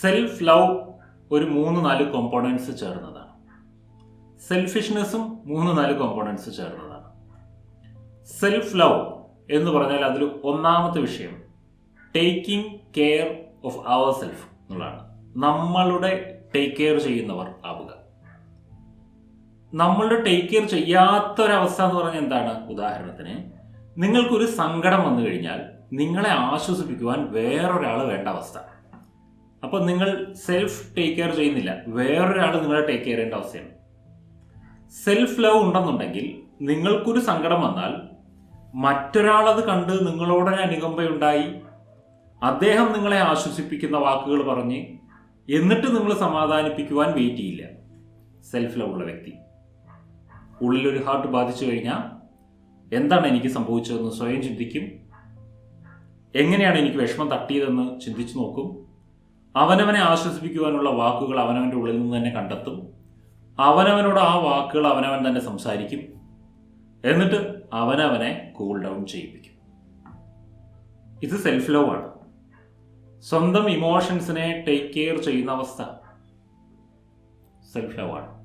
Self love ഒരു മൂന്ന് നാല് കോമ്പോണൻസ് ചേർന്നതാണ്. സെൽഫിഷ്നെസ്സും മൂന്ന് നാല് കോമ്പോണൻസ് ചേർന്നതാണ്. സെൽഫ് ലവ് എന്ന് പറഞ്ഞാൽ അതിൽ ഒന്നാമത്തെ വിഷയം taking care of our self എന്നുള്ളതാണ് നമ്മളുടെ ടേക്ക് കെയർ ചെയ്യുന്നവർ ആവുക. നമ്മളുടെ ടേക്ക് കെയർ ചെയ്യാത്തൊരവസ്ഥ എന്ന് പറഞ്ഞാൽ എന്താണ്? ഉദാഹരണത്തിന് നിങ്ങൾക്കൊരു സങ്കടം വന്നു കഴിഞ്ഞാൽ നിങ്ങളെ ആശ്വസിപ്പിക്കുവാൻ വേറൊരാൾ വേണ്ട അവസ്ഥ. അപ്പോൾ നിങ്ങൾ സെൽഫ് ടേക്ക് കെയർ ചെയ്യുന്നില്ല. വേറൊരാൾ നിങ്ങളെ ടേക്ക് കെയർ ചെയ്യേണ്ട അവസ്ഥയാണ്. സെൽഫ് ലവ് ഉണ്ടെന്നുണ്ടെങ്കിൽ നിങ്ങൾക്കൊരു സങ്കടം വന്നാൽ മറ്റൊരാളത് കണ്ട് നിങ്ങളോടൊരു അനുകമ്പയുണ്ടായി. അദ്ദേഹം നിങ്ങളെ ആശ്വസിപ്പിക്കുന്ന വാക്കുകൾ പറഞ്ഞ് എന്നിട്ട് നിങ്ങൾ സമാധാനിപ്പിക്കുവാൻ വെയിറ്റ് ചെയ്യില്ല. സെൽഫ് ലവ് ഉള്ള വ്യക്തി. ഉള്ളിലൊരു ഹാർട്ട് ബാധിച്ചു കഴിഞ്ഞാൽ എന്താണ് എനിക്ക് സംഭവിച്ചതെന്ന് സ്വയം ചിന്തിക്കും. എങ്ങനെയാണ് എനിക്ക് വിഷമം തട്ടിയതെന്ന് ചിന്തിച്ചു നോക്കും. അവനവനെ ആശ്വസിപ്പിക്കുവാനുള്ള വാക്കുകൾ അവനവന്റെ ഉള്ളിൽ നിന്ന് തന്നെ കണ്ടെത്തും. അവനവനോട് ആ വാക്കുകൾ അവനവൻ തന്നെ സംസാരിക്കും. എന്നിട്ട് അവനവനെ കൂൾ ഡൗൺ ചെയ്യിപ്പിക്കും. ഇത് സെൽഫ് ലവ് ആണ്. സ്വന്തം ഇമോഷൻസിനെ ടേക്ക് കെയർ ചെയ്യുന്ന അവസ്ഥ സെൽഫ് ലവ് ആണ്.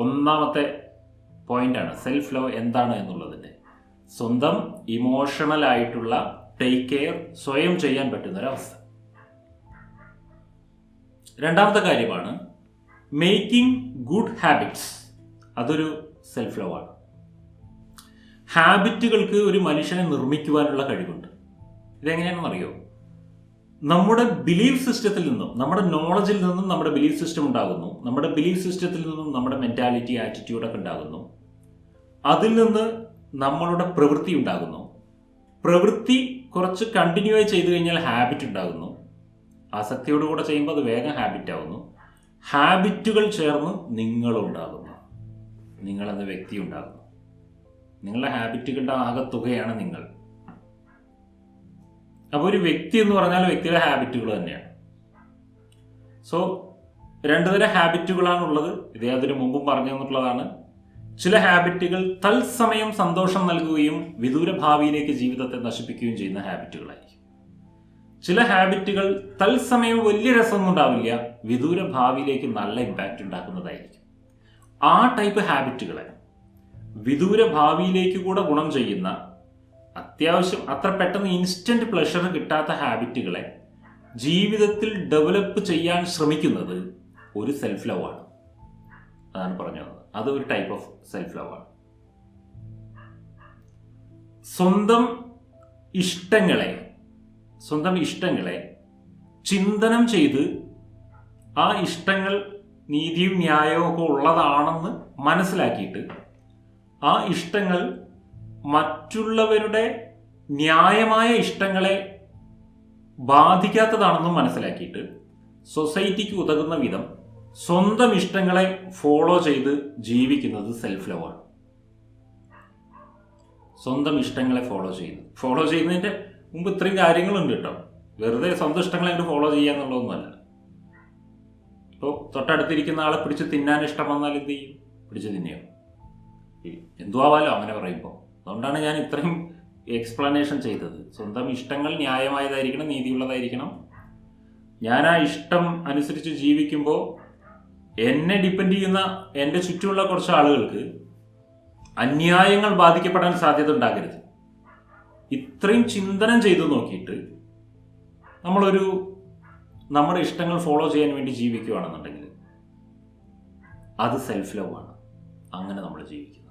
ഒന്നാമത്തെ പോയിന്റാണ് സെൽഫ് ലവ് എന്താണ് എന്നുള്ളതിന്റെ. സ്വന്തം ഇമോഷണൽ ആയിട്ടുള്ള ടേക്ക് കെയർ സ്വയം ചെയ്യാൻ പറ്റുന്ന ഒരവസ്ഥ രണ്ടാമത്തെ കാര്യമാണ് മേക്കിംഗ് ഗുഡ് ഹാബിറ്റ്സ് അതൊരു സെൽഫ് ലവ് ആണ്. ഹാബിറ്റുകൾക്ക് ഒരു മനുഷ്യനെ നിർമ്മിക്കുവാനുള്ള കഴിവുണ്ട്. ഇതെങ്ങനെയാണെന്ന് അറിയോ നമ്മുടെ ബിലീഫ് സിസ്റ്റത്തിൽ നിന്നും നമ്മുടെ നോളജിൽ നിന്നും നമ്മുടെ ബിലീഫ് സിസ്റ്റം ഉണ്ടാകുന്നു. നമ്മുടെ ബിലീഫ് സിസ്റ്റത്തിൽ നിന്നും നമ്മുടെ മെന്റാലിറ്റി ആറ്റിറ്റ്യൂഡൊക്കെ ഉണ്ടാകുന്നു. അതിൽ നിന്ന് നമ്മളുടെ പ്രവൃത്തി ഉണ്ടാകുന്നു. പ്രവൃത്തി കുറച്ച് കണ്ടിന്യൂ ആയി ചെയ്തു കഴിഞ്ഞാൽ ഹാബിറ്റ് ഉണ്ടാകുന്നു. ആസക്തിയോടുകൂടെ ചെയ്യുമ്പോൾ അത് വേഗം ഹാബിറ്റ് ആവുന്നു. ഹാബിറ്റുകൾ ചേർന്ന് നിങ്ങളുണ്ടാകുന്നു. നിങ്ങളെന്ന വ്യക്തി ഉണ്ടാകുന്നു. നിങ്ങളുടെ ഹാബിറ്റുകളുടെ ആകത്തുകയാണ് നിങ്ങൾ. അപ്പോൾ ഒരു വ്യക്തി എന്ന് പറഞ്ഞാൽ വ്യക്തിയുടെ ഹാബിറ്റുകൾ തന്നെയാണ്. സോ രണ്ടു തരം ഹാബിറ്റുകളാണുള്ളത് ഇതേ അതിന് മുമ്പും പറഞ്ഞു തന്നിട്ടുള്ളതാണ്. ചില ഹാബിറ്റുകൾ തത്സമയം സന്തോഷം നൽകുകയും വിദൂര ഭാവിയിലേക്ക് ജീവിതത്തെ നശിപ്പിക്കുകയും ചെയ്യുന്ന ഹാബിറ്റുകളായിരിക്കും ചില ഹാബിറ്റുകൾ തത്സമയം വലിയ രസമൊന്നും ഉണ്ടാവില്ല. വിദൂര ഭാവിയിലേക്ക് നല്ല ഇമ്പാക്റ്റ് ഉണ്ടാക്കുന്നതായിരിക്കും. ആ ടൈപ്പ് ഹാബിറ്റുകളെ വിദൂര ഭാവിയിലേക്ക് കൂടെ ഗുണം ചെയ്യുന്ന അത്യാവശ്യം അത്ര പെട്ടെന്ന് ഇൻസ്റ്റന്റ് പ്ലഷർ കിട്ടാത്ത ഹാബിറ്റുകളെ ജീവിതത്തിൽ ഡെവലപ്പ് ചെയ്യാൻ ശ്രമിക്കുന്നത് ഒരു സെൽഫ് ലവ് ആണ്. അതാണ് പറഞ്ഞു വന്നത്. അത് ഒരു ടൈപ്പ് ഓഫ് സെൽഫ് ലവ് ആണ്. സ്വന്തം ഇഷ്ടങ്ങളെ സ്വന്തം ഇഷ്ടങ്ങളെ ചിന്തനം ചെയ്ത് ആ ഇഷ്ടങ്ങൾ നീതിയും ന്യായവും ഒക്കെ ഉള്ളതാണെന്ന് മനസ്സിലാക്കിയിട്ട് ആ ഇഷ്ടങ്ങൾ മറ്റുള്ളവരുടെ ന്യായമായ ഇഷ്ടങ്ങളെ ബാധിക്കാത്തതാണെന്നും മനസ്സിലാക്കിയിട്ട് സൊസൈറ്റിക്ക് ഉതകുന്ന വിധം സ്വന്തം ഇഷ്ടങ്ങളെ ഫോളോ ചെയ്ത് ജീവിക്കുന്നത് സെൽഫ് ലവാണ് സ്വന്തം ഇഷ്ടങ്ങളെ ഫോളോ ചെയ്യുന്നു ഫോളോ ചെയ്യുന്നതിന്റെ മുമ്പ് ഇത്രയും കാര്യങ്ങളുണ്ട് കേട്ടോ. വെറുതെ സ്വന്തം ഇഷ്ടങ്ങളെ അങ്ങോട്ട് ഫോളോ ചെയ്യുക എന്നുള്ളതൊന്നുമല്ല. ഇപ്പോൾ തൊട്ടടുത്തിരിക്കുന്ന ആളെ പിടിച്ച് തിന്നാൻ ഇഷ്ടം വന്നാൽ എന്ത് ചെയ്യും? പിടിച്ച് തിന്നെയോ എന്തുവാവാലോ അങ്ങനെ പറയുമ്പോൾ അതുകൊണ്ടാണ് ഞാൻ ഇത്രയും എക്സ്പ്ലനേഷൻ ചെയ്തത്. സ്വന്തം ഇഷ്ടങ്ങൾ ന്യായമായതായിരിക്കണം നീതിയുള്ളതായിരിക്കണം. ഞാൻ ആ ഇഷ്ടം അനുസരിച്ച് ജീവിക്കുമ്പോൾ എന്നെ ഡിപ്പെൻഡ് ചെയ്യുന്ന എന്റെ ചുറ്റുമുള്ള കുറച്ച് ആളുകൾക്ക് അന്യായങ്ങൾ ബാധിക്കപ്പെടാൻ സാധ്യത ഉണ്ടാകരുത്. ഇത്രയും ചിന്തനം ചെയ്തു നോക്കിയിട്ട് നമ്മളൊരു നമ്മുടെ ഇഷ്ടങ്ങൾ ഫോളോ ചെയ്യാൻ വേണ്ടി ജീവിക്കുകയാണെന്നുണ്ടെങ്കിൽ അത് സെൽഫ് ലവ് ആണ്. അങ്ങനെ നമ്മൾ ജീവിക്കുന്നത്.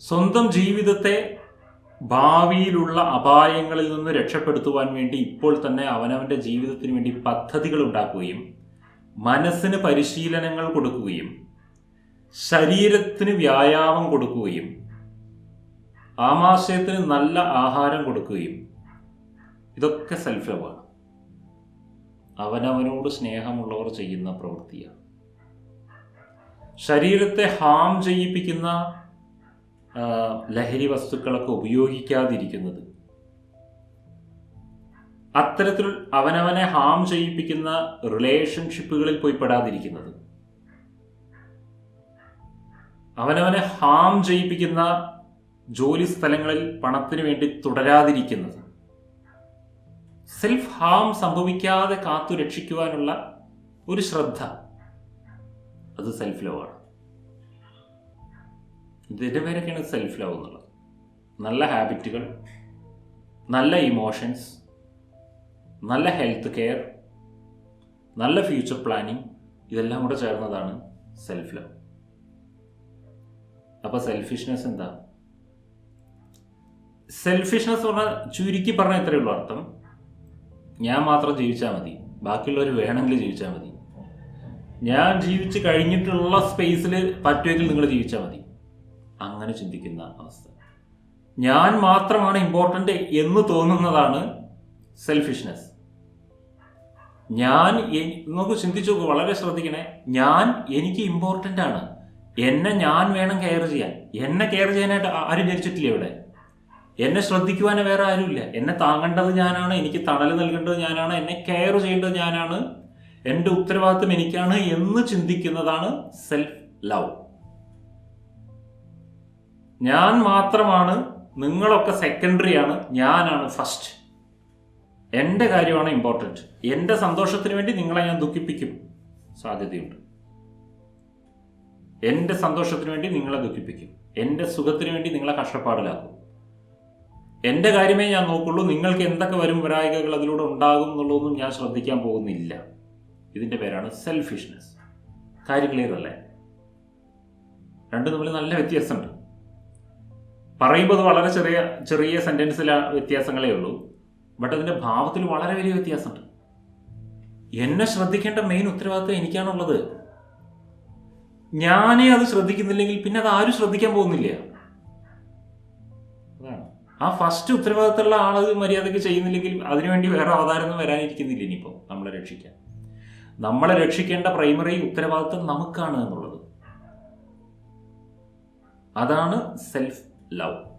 സ്വന്തം ജീവിതത്തെ ഭാവിയിലുള്ള അപായങ്ങളിൽ നിന്ന് രക്ഷപ്പെടുത്തുവാൻ വേണ്ടി ഇപ്പോൾ തന്നെ അവനവന്റെ ജീവിതത്തിന് വേണ്ടി പദ്ധതികൾ ഉണ്ടാക്കുകയും മനസ്സിന് പരിശീലനങ്ങൾ കൊടുക്കുകയും ശരീരത്തിന് വ്യായാമം കൊടുക്കുകയും ആമാശയത്തിന് നല്ല ആഹാരം കൊടുക്കുകയും ഇതൊക്കെ സെൽഫ് ലവാണ് അവനവനോട് സ്നേഹമുള്ളവർ ചെയ്യുന്ന പ്രവൃത്തിയാണ്. ശരീരത്തെ ഹാം ചെയ്യിപ്പിക്കുന്ന ലഹരി വസ്തുക്കളൊക്കെ ഉപയോഗിക്കാതിരിക്കുന്നത് അത്തരത്തിൽ അവനവനെ ഹാം ചെയ്യിപ്പിക്കുന്ന റിലേഷൻഷിപ്പുകളിൽ പോയി പെടാതിരിക്കുന്നത് അവനവനെ ഹാം ചെയ്യിപ്പിക്കുന്ന ജോലി സ്ഥലങ്ങളിൽ പണത്തിന് വേണ്ടി തുടരാതിരിക്കുന്നത്. സെൽഫ് ഹാം സംഭവിക്കാതെ കാത്തു രക്ഷിക്കുവാനുള്ള ഒരു ശ്രദ്ധ. അത് സെൽഫ് ലവ് ആണ്. ഇതിന്റെ പേരൊക്കെയാണ് സെൽഫ് ലവ് എന്നുള്ളത്. നല്ല ഹാബിറ്റുകൾ നല്ല ഇമോഷൻസ് നല്ല ഹെൽത്ത് കെയർ നല്ല ഫ്യൂച്ചർ പ്ലാനിങ് ഇതെല്ലാം കൂടെ ചേർന്നതാണ് സെൽഫ് ലവ് അപ്പോൾ സെൽഫിഷ്നെസ് എന്താ? സെൽഫിഷ്നെസ് പറഞ്ഞാൽ ചുരുക്കി പറഞ്ഞാൽ ഇത്രയേ ഉള്ളൂ അർത്ഥം. ഞാൻ മാത്രം ജീവിച്ചാൽ മതി. ബാക്കിയുള്ളവർ വേണമെങ്കിൽ ജീവിച്ചാൽ മതി. ഞാൻ ജീവിച്ച് കഴിഞ്ഞിട്ടുള്ള സ്പേസിൽ പറ്റുമെങ്കിൽ നിങ്ങൾ ജീവിച്ചാൽ മതി. അങ്ങനെ ചിന്തിക്കുന്ന അവസ്ഥ. ഞാൻ മാത്രമാണ് ഇമ്പോർട്ടന്റ് എന്ന് തോന്നുന്നതാണ് സെൽഫിഷ്നെസ് ഞാൻ നമുക്ക് ചിന്തിച്ചു വളരെ ശ്രദ്ധിക്കണേ. ഞാൻ എനിക്ക് ഇമ്പോർട്ടന്റ് ആണ്. എന്നെ ഞാൻ വേണം കെയർ ചെയ്യാൻ. എന്നെ കെയർ ചെയ്യാനായിട്ട് ആരും ജനിച്ചിട്ടില്ല ഇവിടെ. എന്നെ ശ്രദ്ധിക്കുവാൻ വേറെ ആരുമില്ല. എന്നെ താങ്ങേണ്ടത് ഞാനാണ് എനിക്ക് തണൽ നൽകേണ്ടത് ഞാനാണ് എന്നെ കെയർ ചെയ്യേണ്ടത് ഞാനാണ് എന്റെ ഉത്തരവാദിത്വം എനിക്കാണ് എന്ന് ചിന്തിക്കുന്നതാണ് സെൽഫ് ലവ് ഞാൻ മാത്രമാണ് നിങ്ങളൊക്കെ സെക്കൻഡറി ആണ് ഞാനാണ് ഫസ്റ്റ് എന്റെ കാര്യമാണ് ഇമ്പോർട്ടന്റ് എന്റെ സന്തോഷത്തിന് വേണ്ടി നിങ്ങളെ ഞാൻ ദുഃഖിപ്പിക്കും. സാധ്യതയുണ്ട്. എന്റെ സന്തോഷത്തിന് വേണ്ടി നിങ്ങളെ ദുഃഖിപ്പിക്കും. എന്റെ സുഖത്തിന് വേണ്ടി നിങ്ങളെ കഷ്ടപ്പാടിലാക്കും. എന്റെ കാര്യമേ ഞാൻ നോക്കുള്ളൂ. നിങ്ങൾക്ക് എന്തൊക്കെ വരും വരായികകൾ അതിലൂടെ ഉണ്ടാകും എന്നുള്ളതൊന്നും ഞാൻ ശ്രദ്ധിക്കാൻ പോകുന്നില്ല. ഇതിന്റെ പേരാണ് സെൽഫിഷ്നെസ് കാര്യം ക്ലിയർ അല്ലേ? രണ്ടും തമ്മിൽ നല്ല വ്യത്യാസമുണ്ട്. പറയുമ്പോൾ വളരെ ചെറിയ ചെറിയ സെന്റൻസിലെ വ്യത്യാസങ്ങളേ ഉള്ളൂ. ബട്ട് അതിന്റെ ഭാവത്തിൽ വളരെ വലിയ വ്യത്യാസമുണ്ട്. എന്നെ ശ്രദ്ധിക്കേണ്ട മെയിൻ ഉത്തരവാദിത്വം എനിക്കാണുള്ളത്. ഞാനേ അത് ശ്രദ്ധിക്കുന്നില്ലെങ്കിൽ പിന്നെ അത് ആരും ശ്രദ്ധിക്കാൻ പോകുന്നില്ല. ആ ഫസ്റ്റ് ഉത്തരവാദിത്തമുള്ള ആളത് മര്യാദയ്ക്ക് ചെയ്യുന്നില്ലെങ്കിൽ അതിനുവേണ്ടി വേറെ അവതാരമൊന്നും വരാനിരിക്കുന്നില്ല ഇനിയിപ്പോൾ നമ്മളെ രക്ഷിക്കാൻ. നമ്മളെ രക്ഷിക്കേണ്ട പ്രൈമറി ഉത്തരവാദിത്തം നമുക്കാണ് എന്നുള്ളത്. അതാണ് സെൽഫ് ലവ്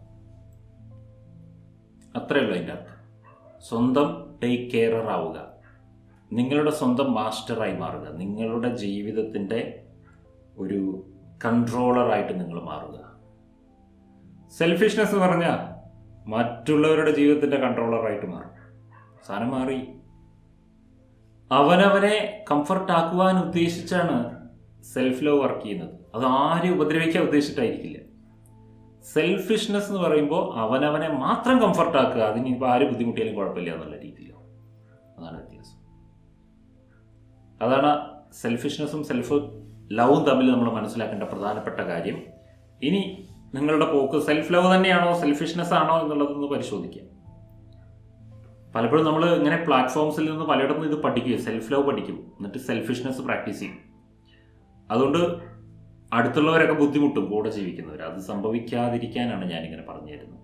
അത്രേ ഉള്ളൂ അതിന്റെ അർത്ഥം. സ്വന്തം ടേക്ക് കെയറർ ആവുക. നിങ്ങളുടെ സ്വന്തം മാസ്റ്ററായി മാറുക. നിങ്ങളുടെ ജീവിതത്തിന്റെ ഒരു കൺട്രോളറായിട്ട് നിങ്ങൾ മാറുക. സെൽഫിഷ്നെസ് എന്ന് പറഞ്ഞാൽ മറ്റുള്ളവരുടെ ജീവിതത്തിന്റെ കൺട്രോളറായിട്ട് മാറും സാധനം മാറി. അവനവനെ കംഫർട്ടാക്കുവാൻ ഉദ്ദേശിച്ചാണ് സെൽഫ് ലോ വർക്ക് ചെയ്യുന്നത്. അത് ആരും ഉപദ്രവിക്കാൻ ഉദ്ദേശിച്ചിട്ടായിരിക്കില്ല. സെൽഫിഷ്നെസ് എന്ന് പറയുമ്പോൾ അവനവനെ മാത്രം കംഫർട്ടാക്കുക അതിന് ഇപ്പോൾ ആരും ബുദ്ധിമുട്ടിയാലും കുഴപ്പമില്ല എന്നുള്ള രീതിയിലോ. അതാണ് വ്യത്യാസം. അതാണ് സെൽഫിഷ്നെസ്സും സെൽഫ് ലവും തമ്മിൽ നമ്മൾ മനസ്സിലാക്കേണ്ട പ്രധാനപ്പെട്ട കാര്യം ഇനി നിങ്ങളുടെ പോക്ക് സെൽഫ് ലവ് തന്നെയാണോ സെൽഫിഷ്നെസ് ആണോ എന്നുള്ളതൊന്ന് പരിശോധിക്കാം പലപ്പോഴും നമ്മൾ ഇങ്ങനെ പ്ലാറ്റ്ഫോംസിൽ നിന്ന് പലയിടത്തും ഇത് പഠിക്കും സെൽഫ് ലവ് പഠിക്കും എന്നിട്ട് സെൽഫിഷ്നെസ് പ്രാക്ടീസ് ചെയ്യും. അതുകൊണ്ട് അടുത്തുള്ളവരൊക്കെ ബുദ്ധിമുട്ടും കൂടെ ജീവിക്കുന്നവർ അത് സംഭവിക്കാതിരിക്കാനാണ് ഞാനിങ്ങനെ പറഞ്ഞു തരുന്നത്